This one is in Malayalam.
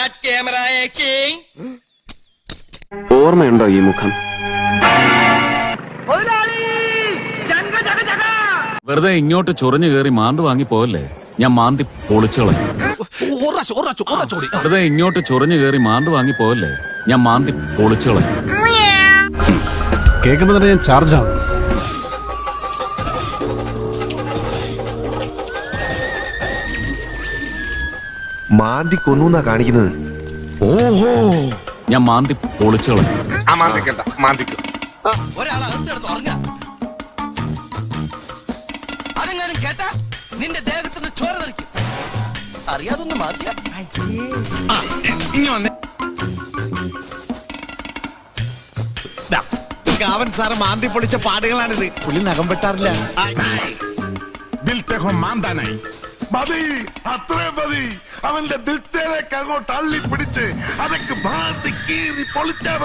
സ്റ്റാർട്ട് ക്യാമറ ആക്ഷൻ ഓർമ്മയുണ്ടോ ഈ മുഖം? വെറുതെ ഇങ്ങോട്ട് ചൊറിഞ്ഞു കയറി മാന്ത് വാങ്ങി പോവല്ലേ? ഞാൻ മാന്തി പൊളിച്ചോളാം വെറുതെ ഇങ്ങോട്ട് ചൊറിഞ്ഞു കയറി മാന്ത് വാങ്ങി പോവല്ലേ? ഞാൻ മാന്തി പൊളിച്ചോളാം കേൾക്കുമ്പോ തന്നെ ഞാൻ ചാർജ് മാന്തി കൊന്നു കാണിക്കുന്നത്. ഓഹോ. ഞാൻ മാന്തി പൊളിച്ചോളെ. ആ മാന്തിക്കണ്ട മാന്തിക്കും. അതെങ്ങാനും കേട്ടാ? നിന്റെ ദേഹത്തുനിന്ന് ചോര തെറിക്കും. അറിയാതൊന്ന് മാറ്റിയ. കാവൻ സാറ് മാന്തി പൊളിച്ച പാടുകളാണിത്. പുലി നഖം വെട്ടാറില്ല മാന്താനായി മതി അത്രയും മതി അവന്റെ ദിൽത്തേലേക്ക് അങ്ങോട്ട് അള്ളി പിടിച്ച് അതൊക്കെ മാന്തി കീറി പൊളിച്ചാൽ മതി